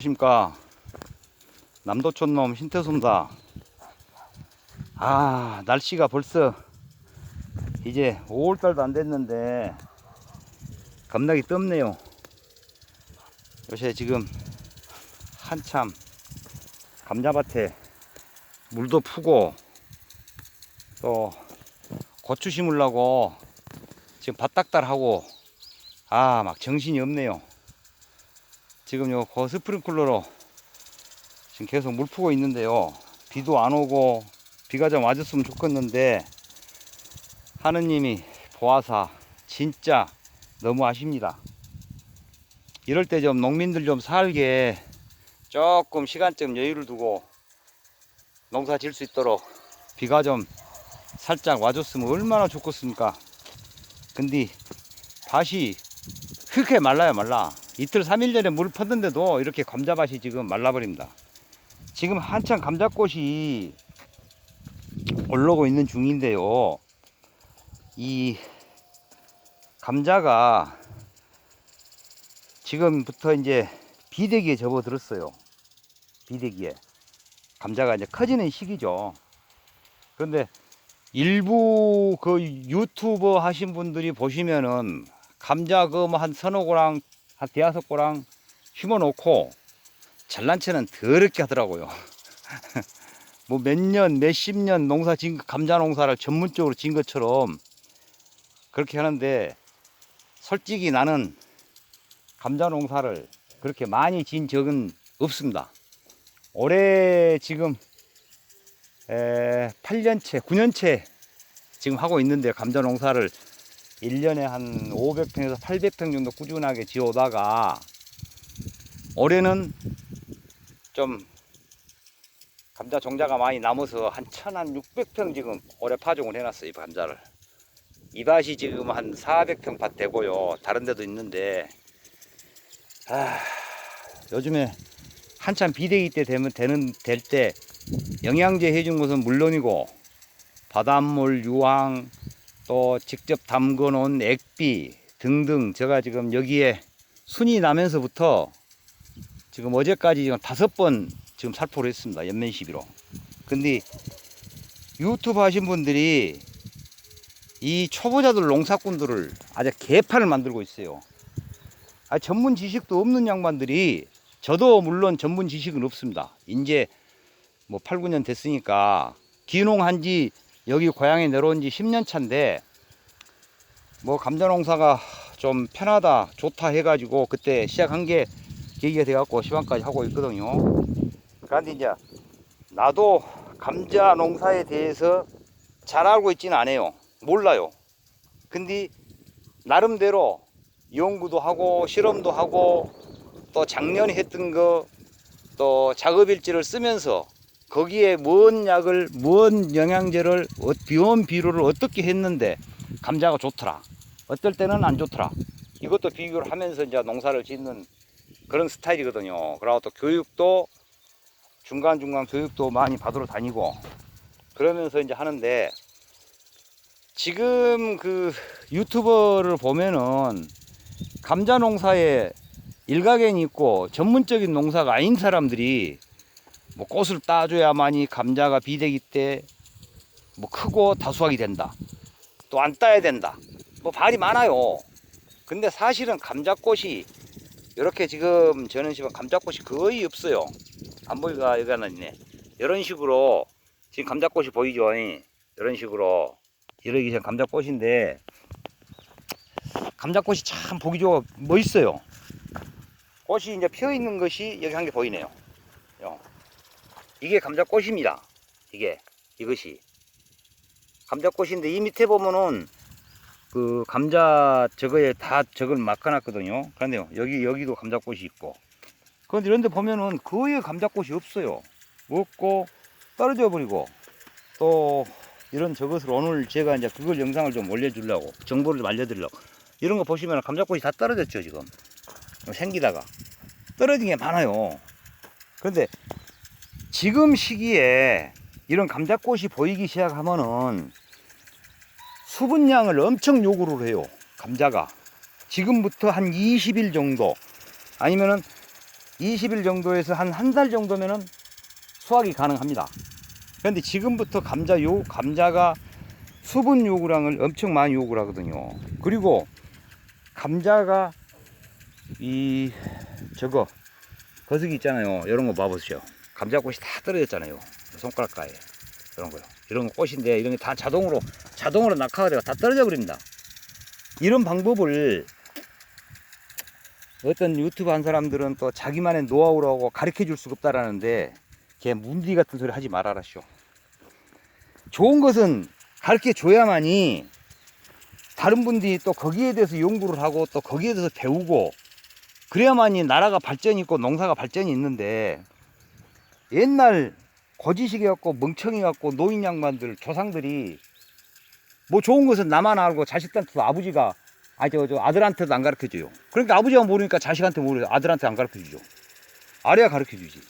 안녕하십니까. 남도촌놈 신태솜사 아 날씨가 벌써 이제 5월달도 안 됐는데 겁나게 덥네요. 요새 지금 한참 감자밭에 물도 푸고 또 고추 심으려고 지금 밭닥달하고 아 막 정신이 없네요 지금 요거 스프링클러로 지금 계속 물 푸고 있는데요. 비도 안 오고 비가 좀 와줬으면 좋겠는데 하느님이 보아사 진짜 너무 아십니다. 이럴 때 좀 농민들 좀 살게 조금 시간적 여유를 두고 농사 질 수 있도록 비가 좀 살짝 와줬으면 얼마나 좋겠습니까? 근데 밭이 흙에 말라요 말라 이틀 3일 전에 물 폈는데도 이렇게 감자밭이 지금 말라버립니다. 지금 한참 감자꽃이 올라오고 있는 중인데요. 이 감자가 지금부터 이제 비대기에 접어들었어요. 비대기에. 감자가 이제 커지는 시기죠. 그런데 일부 그 유튜버 하신 분들이 보시면은 감자 그뭐한 서너 고랑 한 대여섯 고랑 심어 놓고 잘난 체는 더럽게 하더라고요. 뭐 몇 년, 몇 십 년 농사 진 감자 농사를 전문적으로 진 것처럼 그렇게 하는데 솔직히 나는 감자 농사를 그렇게 많이 진 적은 없습니다. 올해 지금 에, 8년째, 9년째 지금 하고 있는데 감자 농사를 1년에 한 500평에서 800평 정도 꾸준하게 지어오다가 올해는 좀 감자 종자가 많이 남아서 한 1000한600평 지금 올해 파종을 해놨어요 이 감자를. 이 밭이 지금 한 400평 밭 되고요. 다른 데도 있는데. 아, 요즘에 한참 비대기 때 되면 되는 될 때 영양제 해준 것은 물론이고 바닷물 유황 또 직접 담궈 놓은 액비 등등 제가 지금 여기에 순이 나면서부터 지금 어제까지 지금 다섯 번 지금 살포를 했습니다. 연면 시비로. 근데 유튜브 하신 분들이 이 초보자들 농사꾼들을 아주 개판을 만들고 있어요. 아, 전문 지식도 없는 양반들이 저도 물론 전문 지식은 없습니다. 이제 뭐 8, 9년 됐으니까 기농한 지 여기 고향에 내려온 지 10년 차인데 뭐 감자 농사가 좀 편하다 좋다 해가지고 그때 시작한 게 계기가 돼갖고 시방까지 하고 있거든요. 그런데 이제 나도 감자 농사에 대해서 잘 알고 있지는 않아요. 몰라요. 근데 나름대로 연구도 하고 실험도 하고 또 작년에 했던 거 또 작업 일지를 쓰면서 거기에 뭔 약을 뭔 영양제를 어- 비원 비료를 어떻게 했는데 감자가 좋더라. 어떨 때는 안 좋더라. 이것도 비교를 하면서 이제 농사를 짓는 그런 스타일이거든요. 그리고 또 교육도 중간중간 교육도 많이 받으러 다니고 그러면서 이제 하는데 지금 그 유튜버를 보면은 감자 농사에 일가견이 있고 전문적인 농사가 아닌 사람들이 뭐 꽃을 따줘야만이 감자가 비대기 때 뭐 크고 다수하게 된다. 또 안 따야 된다. 뭐 말이 많아요. 근데 사실은 감자꽃이 이렇게 지금 저는 지금 감자꽃이 거의 없어요. 안 보이가 여기 하나 있네. 이런 식으로 지금 감자꽃이 보이죠? 이런 식으로 이렇게 지금 감자꽃인데 감자꽃이 참 보기 좋아 멋있어요. 꽃이 이제 피어 있는 것이 여기 한 개 보이네요. 요. 이게 감자꽃입니다. 이게 이것이 감자꽃인데 이 밑에 보면은 그 감자 저거에 다 저걸 막아놨거든요. 그런데요 여기 여기도 감자꽃이 있고 그런데 이런데 보면은 거의 감자꽃이 없어요. 없고 떨어져 버리고 또 이런 저것을 오늘 제가 이제 그걸 영상을 좀 올려주려고 정보를 좀 알려드리려고 이런 거 보시면 감자꽃이 다 떨어졌죠 지금 생기다가 떨어진 게 많아요. 그런데 지금 시기에 이런 감자꽃이 보이기 시작하면은 수분량을 엄청 요구를 해요. 감자가. 지금부터 한 20일 정도 아니면은 20일 정도에서 한 한 달 정도면은 수확이 가능합니다. 그런데 지금부터 감자 요 감자가 수분 요구량을 엄청 많이 요구를 하거든요. 그리고 감자가 이 저거 거석이 있잖아요. 이런 거 봐보세요. 감자꽃이 다 떨어졌잖아요. 손가락 가에 이런 거요. 이런 거 꽃인데 이런 게 다 자동으로 자동으로 낙하가 다 떨어져 버립니다. 이런 방법을 어떤 유튜브 한 사람들은 또 자기만의 노하우라고 가르쳐 줄 수가 없다라는데 걔 문디 같은 소리 하지 말아라쇼. 좋은 것은 가르쳐 줘야만이 다른 분들이 또 거기에 대해서 연구를 하고 또 거기에 대해서 배우고 그래야만이 나라가 발전이 있고 농사가 발전이 있는데 옛날 거지식이 갖고 멍청이 갖고 노인 양반들 조상들이 뭐 좋은 것은 나만 알고 자식한테도 아버지가 아저 저 아들한테도 안 가르쳐 줘요. 그러니까 아버지가 모르니까 자식한테 모르 아들한테 안 가르쳐 주죠. 아래야 가르쳐 주지.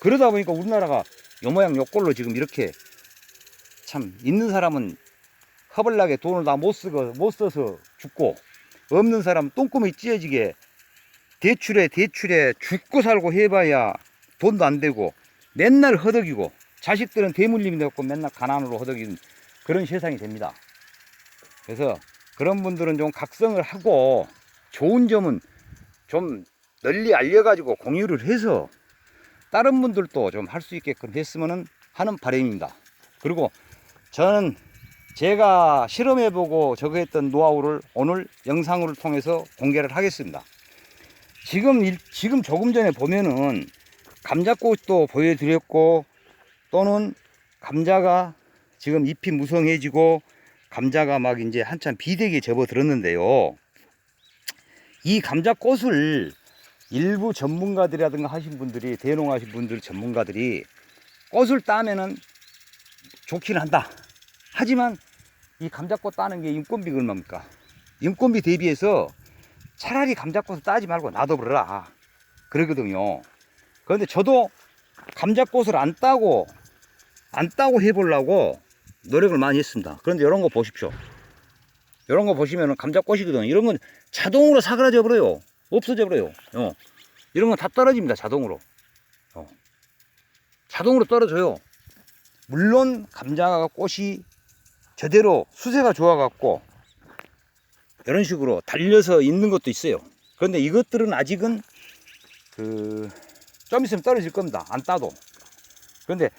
그러다 보니까 우리나라가 요 모양 요 꼴로 지금 이렇게 참 있는 사람은 허벌나게 돈을 다 못 쓰고 못 써서 죽고 없는 사람은 똥구멍이 찢어지게 대출에 대출에 죽고 살고 해봐야 돈도 안 되고 맨날 허덕이고 자식들은 대물림이 되고 맨날 가난으로 허덕이는 그런 세상이 됩니다. 그래서 그런 분들은 좀 각성을 하고 좋은 점은 좀 널리 알려가지고 공유를 해서 다른 분들도 좀 할 수 있게끔 했으면 하는 바람입니다. 그리고 저는 제가 실험해보고 저거 했던 노하우를 오늘 영상을 통해서 공개를 하겠습니다. 지금, 일- 지금 조금 전에 보면은 감자꽃도 보여드렸고 또는 감자가 지금 잎이 무성해지고 감자가 막 이제 한참 비대기에 접어들었는데요. 이 감자꽃을 일부 전문가들이라든가 하신 분들이 대농하신 분들 전문가들이 꽃을 따면은 좋기는 한다. 하지만 이 감자꽃 따는 게 인건비가 얼마입니까? 인건비 대비해서 차라리 감자꽃을 따지 말고 놔둬버려라. 그러거든요. 그런데 저도 감자꽃을 안 따고 안 따고 해보려고 노력을 많이 했습니다. 그런데 이런 거 보십시오. 이런 거 보시면 감자꽃이거든요. 이런 건 자동으로 사그라져 버려요. 없어져 버려요. 어. 이런 건 다 떨어집니다. 자동으로. 어. 자동으로 떨어져요. 물론 감자 꽃이 제대로 수세가 좋아갖고 이런 식으로 달려서 있는 것도 있어요. 그런데 이것들은 아직은 그 좀 있으면 떨어질 겁니다. 안 따도. 그런데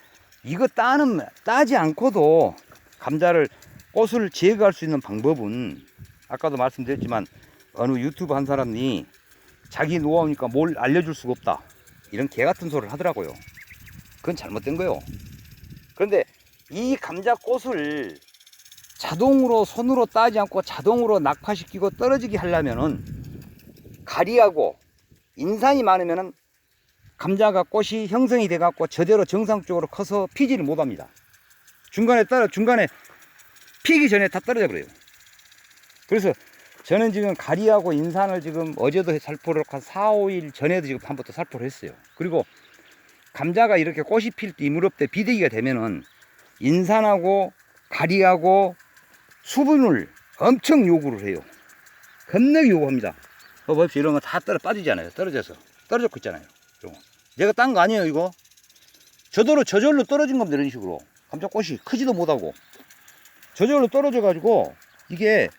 이거 따는 따지 않고도 감자를 꽃을 제거할 수 있는 방법은 아까도 말씀드렸지만 어느 유튜브 한 사람이 자기 노하우니까 뭘 알려줄 수가 없다. 이런 개 같은 소리를 하더라고요. 그건 잘못된 거예요. 그런데 이 감자 꽃을 자동으로 손으로 따지 않고 자동으로 낙화시키고 떨어지게 하려면은 가리하고 인산이 많으면은 감자가 꽃이 형성이 돼 갖고 저대로 정상적으로 커서 피지를 못 합니다. 중간에 떨어 중간에 피기 전에 다 떨어져 버려요. 그래서 저는 지금 가리하고 인산을 지금 어제도 살포를 한 4, 5일 전에도 지금 한번 또 살포를 했어요. 그리고 감자가 이렇게 꽃이 필 때 이물업 때 비대기가 되면은 인산하고 가리하고 수분을 엄청 요구를 해요. 겁나게 요구합니다. 어, 보십시오. 이런 거 다 떨어 빠지잖아요. 떨어져서. 떨어졌고 있잖아요. 거. 내가 딴 거 아니에요, 이거. 저절로, 저절로 떨어진 겁니다. 이런 식으로. 감자꽃이 크지도 못하고. 저절로 떨어져가지고, 이게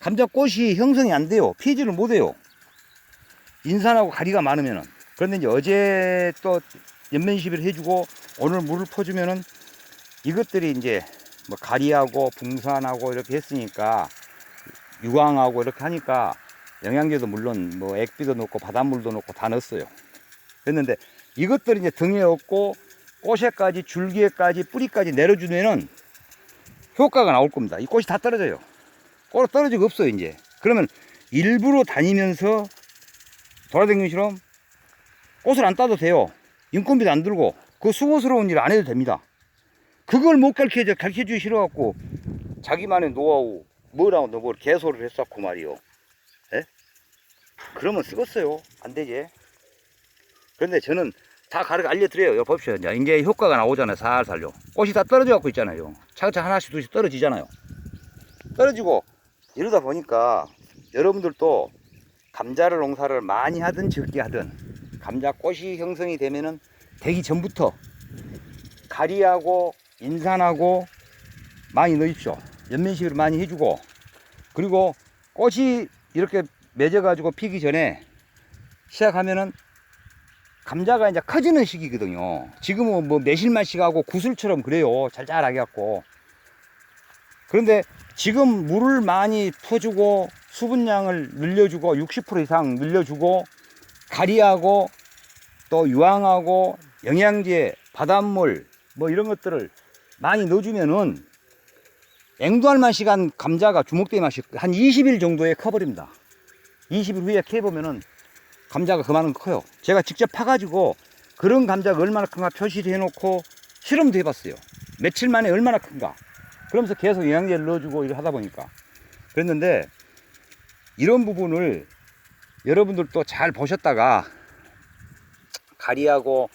감자꽃이 형성이 안 돼요. 피지를 못 해요. 인산하고 가리가 많으면은. 그런데 이제 어제 또 연면 시비를 해주고, 오늘 물을 퍼주면은 이것들이 이제 뭐 가리하고 붕산하고 이렇게 했으니까 유황하고 이렇게 하니까 영양제도 물론 뭐 액비도 넣고 바닷물도 넣고 다 넣었어요. 그랬는데 이것들이 이제 등에 없고 꽃에까지 줄기에까지 뿌리까지 내려주면은 효과가 나올 겁니다. 이 꽃이 다 떨어져요. 꽃 떨어지고 없어요 이제. 그러면 일부러 다니면서 돌아다니는 실험 꽃을 안 따도 돼요. 인건비도 안 들고 그 수고스러운 일 안 해도 됩니다. 그걸 못 가르쳐줘 가르쳐주기 싫어갖고 자기만의 노하우 뭐라고 너뭘 개소리를 했었고 말이요. 예? 그러면 쓰겠어요. 안 되지. 그런데 저는 다 가르쳐 알려드려요. 요 봅시다. 이제 이제 효과가 나오잖아요. 살살요. 꽃이 다 떨어져 갖고 있잖아요. 차근차근 하나씩 둘씩 떨어지잖아요. 떨어지고 이러다 보니까 여러분들도 감자를 농사를 많이 하든 적게 하든 감자 꽃이 형성이 되면은 되기 전부터 가리하고 인산하고 많이 넣으십시오. 연면식을 많이 해주고 그리고 꽃이 이렇게 맺어가지고 피기 전에 시작하면은 감자가 이제 커지는 시기거든요. 지금은 뭐 매실맛씩 하고 구슬처럼 그래요. 잘잘하게 갖고. 그런데 지금 물을 많이 퍼주고 수분량을 늘려주고 60% 이상 늘려주고 가리하고 또 유황하고 영양제, 바닷물 뭐 이런 것들을 많이 넣어주면은 앵두할 맛이 간 감자가 주먹대 맛이 한 20일 정도에 커버립니다. 20일 후에 캐보면은 감자가 그만큼 커요. 제가 직접 파가지고 그런 감자가 얼마나 큰가 표시를 해놓고 실험도 해봤어요. 며칠 만에 얼마나 큰가. 그러면서 계속 영양제를 넣어주고 이걸 하다 보니까. 그랬는데 이런 부분을 여러분들도 잘 보셨다가 가리하고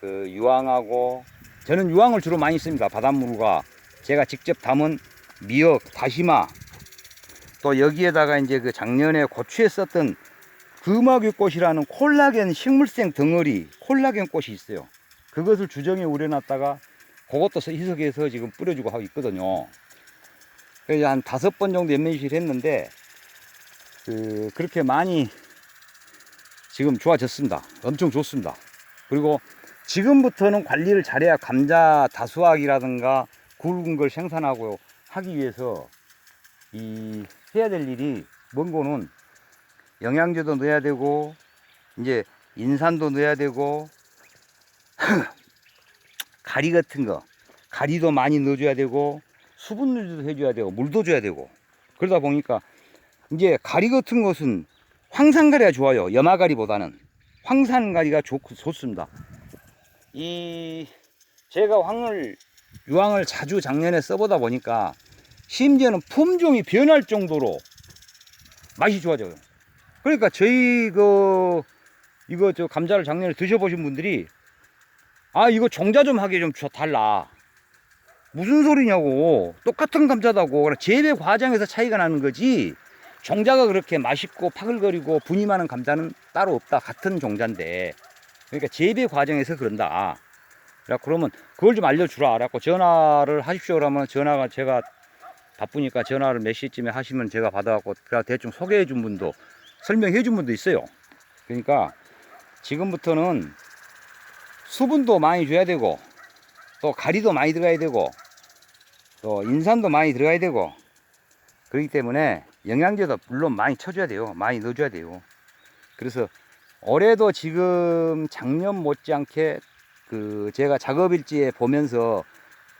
그 유황하고 저는 유황을 주로 많이 씁니다. 바닷물과 제가 직접 담은 미역, 다시마 또 여기에다가 이제 그 작년에 고추에 썼던 금화귀꽃이라는 콜라겐 식물성 덩어리 콜라겐 꽃이 있어요. 그것을 주정에 우려놨다가 그것도 희석해서 지금 뿌려주고 하고 있거든요. 그래서 한 다섯 번 정도 연면실 했는데 그 그렇게 많이 지금 좋아졌습니다. 엄청 좋습니다. 그리고 지금부터는 관리를 잘해야 감자 다수학이라든가 굵은 걸 생산하고 하기 위해서 이 해야 될 일이 뭔 거는 영양제도 넣어야 되고 이제 인산도 넣어야 되고 가리 같은 거 가리도 많이 넣어줘야 되고 수분율도 해줘야 되고 물도 줘야 되고. 그러다 보니까 이제 가리 같은 것은 황산가리가 좋아요. 염화가리보다는. 황산가리가 좋, 좋습니다. 이 제가 황을 유황을 자주 작년에 써보다 보니까 심지어는 품종이 변할 정도로 맛이 좋아져요 그러니까 저희 그 이거 저 감자를 작년에 드셔보신 분들이 아 이거 종자 좀 하게 좀 달라. 무슨 소리냐고. 똑같은 감자다고. 재배 과정에서 차이가 나는 거지. 종자가 그렇게 맛있고 파글거리고 분이 많은 감자는 따로 없다. 같은 종자인데. 그러니까 재배 과정에서 그런다. 그러면 그걸 좀 알려주라. 그래갖고 전화를 하십시오. 그러면 전화가 제가 바쁘니까 전화를 몇 시쯤에 하시면 제가 받아갖고 대충 소개해 준 분도 설명해 준 분도 있어요. 그러니까 지금부터는 수분도 많이 줘야 되고 또 가리도 많이 들어가야 되고 또 인산도 많이 들어가야 되고 그렇기 때문에 영양제도 물론 많이 쳐줘야 돼요. 많이 넣어줘야 돼요. 그래서 올해도 지금 작년 못지않게 그 제가 작업 일지에 보면서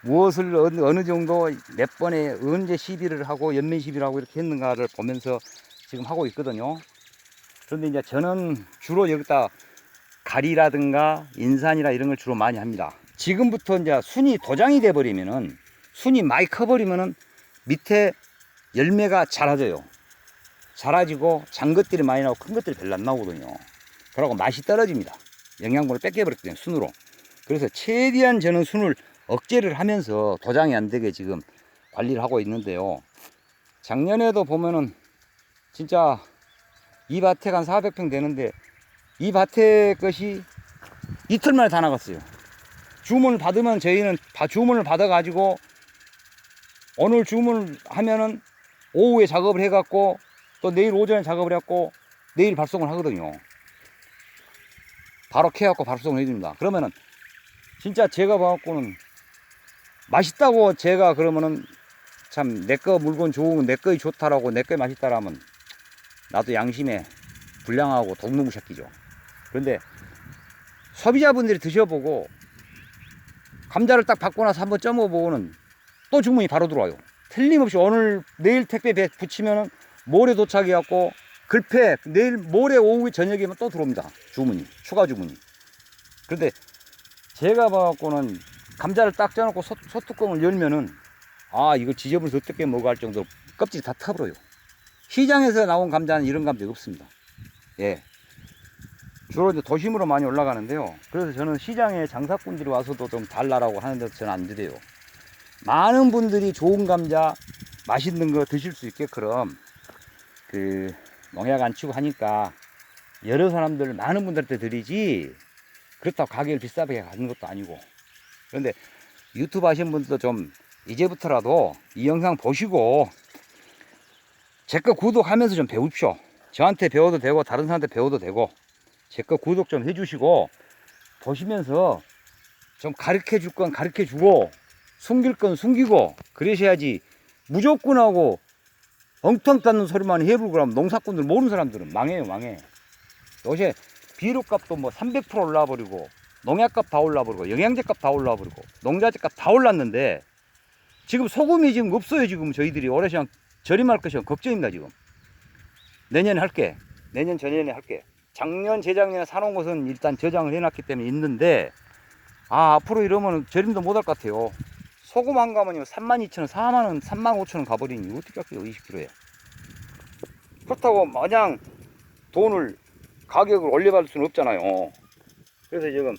무엇을 어느, 정도 몇 번에 언제 시비를 하고 연면 시비를 하고 이렇게 했는가를 보면서 지금 하고 있거든요 그런데 이제 저는 주로 여기다 가리라든가 인산이라 이런 걸 주로 많이 합니다. 지금부터 이제 순이 도장이 돼 버리면은 순이 많이 커 버리면은 밑에 열매가 자라져요. 자라지고 장 것들이 많이 나오고 큰 것들이 별로 안 나오거든요. 그러고 맛이 떨어집니다. 영양분을 뺏겨 버렸기 때문에 순으로. 그래서 최대한 저는 순을 억제를 하면서 도장이 안 되게 지금 관리를 하고 있는데요. 작년에도 보면은 진짜 이 밭에 한 400평 되는데 이 밭의 것이 이틀 만에 다 나갔어요. 주문을 받으면 저희는 바- 주문을 받아가지고 오늘 주문을 하면은 오후에 작업을 해갖고 또 내일 오전에 작업을 해갖고 내일 발송을 하거든요. 바로 캐갖고 발송을 해줍니다. 그러면은 진짜 제가 봐갖고는 맛있다고 제가 그러면은 참 내 거 물건 좋은 내 거이 좋다라고 내 거이 맛있다라면 나도 양심에 불량하고 동무무 새끼죠. 그런데 소비자분들이 드셔보고 감자를 딱 받고 나서 한번 쪄먹어보고는 또 주문이 바로 들어와요. 틀림없이 오늘 내일 택배 배 붙이면은 모레 도착해갖고 글패 내일 모레 오후 저녁이면 또 들어옵니다. 주문이 추가 주문이. 그런데 제가 봐갖고는 감자를 딱 쪄놓고 소, 소뚜껑을 열면은 아 이거 지저분해서 어떻게 먹어 할 정도로 껍질이 다 타버려요. 시장에서 나온 감자는 이런 감자 없습니다. 예. 주로 이제 도심으로 많이 올라가는데요. 그래서 저는 시장에 장사꾼들이 와서도 좀 달라라고 하는데 저는 안 드려요. 많은 분들이 좋은 감자, 맛있는 거 드실 수 있게끔 그 농약 안 치고 하니까 여러 사람들 많은 분들한테 드리지 그렇다고 가격을 비싸게 가는 것도 아니고 그런데 유튜브 하시는 분들도 좀 이제부터라도 이 영상 보시고 제 거 구독하면서 좀 배우십시오. 저한테 배워도 되고 다른 사람한테 배워도 되고 제 거 구독 좀 해주시고 보시면서 좀 가르쳐 줄 건 가르쳐 주고 숨길 건 숨기고 그러셔야지 무조건 하고 엉텅 닦는 소리만 해부고 그러면 농사꾼들 모르는 사람들은 망해요 망해. 요새 비료값도 뭐 300% 올라 버리고 농약값 다 올라 버리고 영양제값 다 올라 버리고 농자재값 다 올랐는데 지금 소금이 지금 없어요 지금 저희들이. 올해 그냥 저렴할 것이 걱정입니다 지금. 내년에 할게. 내년 전년에 할게. 작년 재작년에 사놓은 것은 일단 저장을 해놨기 때문에 있는데 아 앞으로 이러면 저림도 못할 것 같아요. 소금 한 가만이면 32,000원 4만원 3만 5천원 가버리니 어떻게 할게요 20kg에. 그렇다고 마냥 돈을 가격을 올려받을 수는 없잖아요. 그래서 지금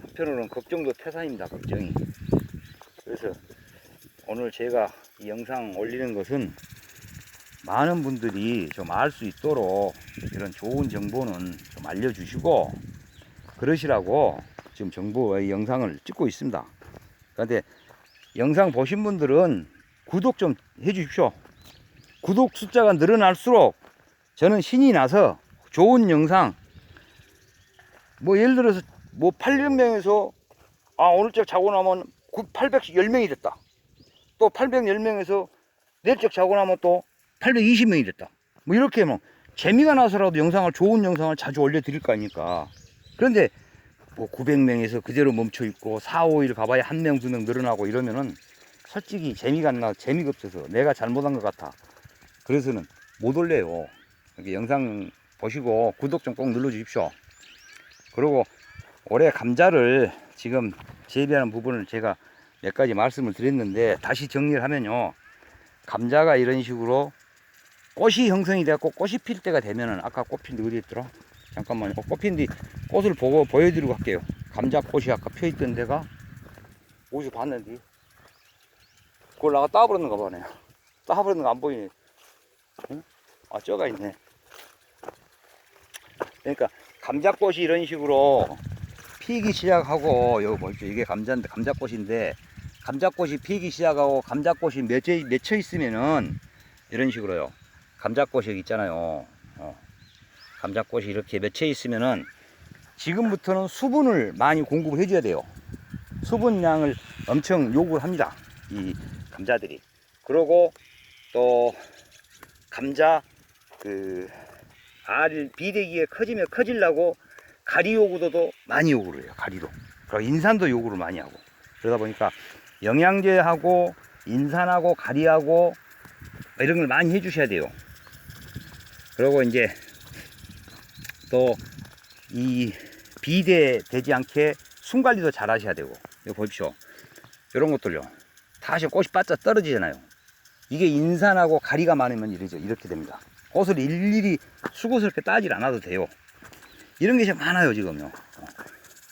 한편으로는 걱정도 태산입니다 걱정이. 그래서 오늘 제가 이 영상 올리는 것은 많은 분들이 좀 알 수 있도록 이런 좋은 정보는 좀 알려주시고 그러시라고 지금 정보 의 영상을 찍고 있습니다. 그런데 영상 보신 분들은 구독 좀 해주십시오. 구독 숫자가 늘어날수록 저는 신이 나서 좋은 영상 뭐 예를 들어서 뭐 800명에서 아 오늘적 자고 나면 810명이 됐다. 또 810명에서 내일적 자고 나면 또 820명이 됐다. 뭐 이렇게 뭐 재미가 나서라도 영상을 좋은 영상을 자주 올려드릴 거 아닙니까. 그런데 뭐 900명에서 그대로 멈춰 있고 4, 5일 가봐야 한 명, 두 명 늘어나고 이러면은 솔직히 재미가 안 나, 재미가 없어서 내가 잘못한 것 같아. 그래서는 못 올려요. 이렇게 영상 보시고 구독 좀 꼭 눌러 주십시오. 그리고 올해 감자를 지금 재배하는 부분을 제가 몇 가지 말씀을 드렸는데 다시 정리를 하면요. 감자가 이런 식으로 꽃이 형성이 돼갖고 꽃이 필 때가 되면은 아까 꽃 핀 데 어디 있더라? 잠깐만요. 꽃핀 뒤 꽃을 보고 보여드리고 갈게요. 감자 꽃이 아까 펴 있던 데가 어디서 봤는데 그걸 나가 따버렸는가 보네. 따버렸는 거 안 보이네. 응? 아, 쪄가 있네. 그러니까 감자꽃이 이런 식으로 피기 시작하고 여기 보십시오. 이게 감자인데 감자꽃인데 감자꽃이 피기 시작하고 감자꽃이 맺혀, 맺혀 있으면은 이런 식으로요. 감자꽃이 있잖아요. 어. 감자꽃이 이렇게 맺혀 있으면은 지금부터는 수분을 많이 공급을 해줘야 돼요. 수분량을 엄청 요구를 합니다. 이 감자들이. 그러고 또 감자 그알 비대기에 커지면 커질라고 가리 요구도도 많이 요구를 해요. 가리도. 그리고 인산도 요구를 많이 하고. 그러다 보니까 영양제하고 인산하고 가리하고 이런 걸 많이 해주셔야 돼요. 그리고 이제 또 이 비대되지 않게 순 관리도 잘 하셔야 되고 이거 보십시오. 이런 것들요. 다 하시면 꽃이 바짝 떨어지잖아요. 이게 인산하고 가리가 많으면 이러죠. 이렇게 됩니다. 꽃을 일일이 수고스럽게 따질 않아도 돼요. 이런 게 지금 많아요, 지금요. 어.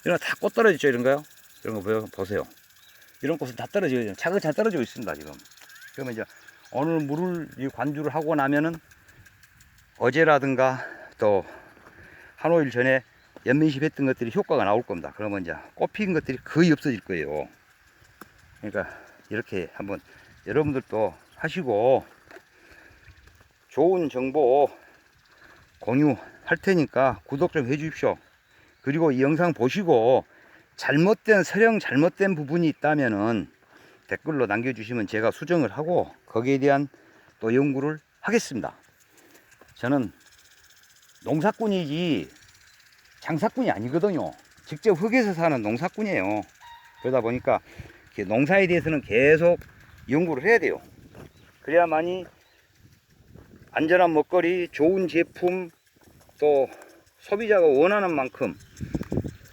이런 거 다 꽃 떨어졌죠, 이런 거요? 이런 거 보세요. 이런 꽃은 다 떨어져요. 차근차근 떨어지고 있습니다, 지금. 그러면 이제 오늘 물을 이 관주를 하고 나면은 어제라든가 또한 5일 전에 연민식 했던 것들이 효과가 나올 겁니다. 그러면 이제 꽃핀 것들이 거의 없어질 거예요. 그러니까 이렇게 한번 여러분들도 하시고 좋은 정보 공유할 테니까 구독 좀 해주십시오. 그리고 이 영상 보시고 잘못된 서령 잘못된 부분이 있다면은 댓글로 남겨주시면 제가 수정을 하고 거기에 대한 또 연구를 하겠습니다. 저는 농사꾼이지 장사꾼이 아니거든요. 직접 흙에서 사는 농사꾼이에요. 그러다 보니까 농사에 대해서는 계속 연구를 해야 돼요. 그래야만이 안전한 먹거리, 좋은 제품, 또 소비자가 원하는 만큼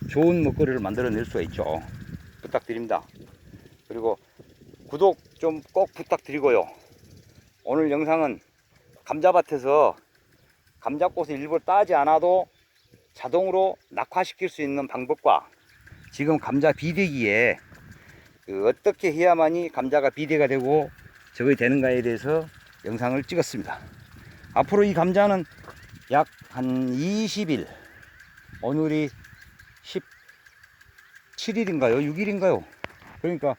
좋은 먹거리를 만들어낼 수가 있죠. 부탁드립니다. 그리고 구독 좀 꼭 부탁드리고요. 오늘 영상은 감자밭에서 감자꽃을 일부러 따지 않아도 자동으로 낙화시킬 수 있는 방법과 지금 감자 비대기에 그 어떻게 해야만이 감자가 비대가 되고 저게 되는가에 대해서 영상을 찍었습니다. 앞으로 이 감자는 약 한 20일 오늘이 17일인가요? 6일인가요? 그러니까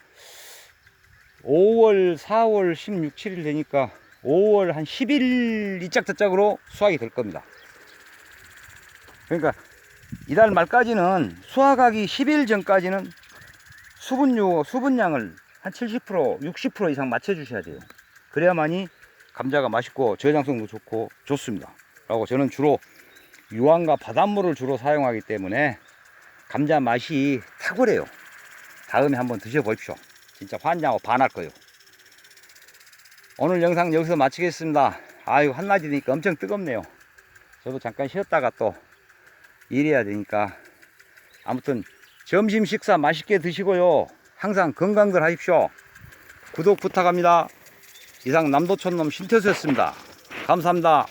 5월, 4월, 16, 7일 되니까 5월 한 10일 이짝저짝으로 수확이 될 겁니다. 그러니까 이달 말까지는 수확하기 10일 전까지는 수분유, 수분량을 한 70%, 60% 이상 맞춰주셔야 돼요. 그래야만이 감자가 맛있고 저장성도 좋고 좋습니다. 라고 저는 주로 유황과 바닷물을 주로 사용하기 때문에 감자 맛이 탁월해요. 다음에 한번 드셔보십시오. 진짜 환장하고 반할 거예요. 오늘 영상 여기서 마치겠습니다. 아유, 한낮이니까 엄청 뜨겁네요. 저도 잠깐 쉬었다가 또 일해야 되니까. 아무튼 점심 식사 맛있게 드시고요. 항상 건강들 하십시오. 구독 부탁합니다. 이상 남도촌놈 신태수였습니다. 감사합니다.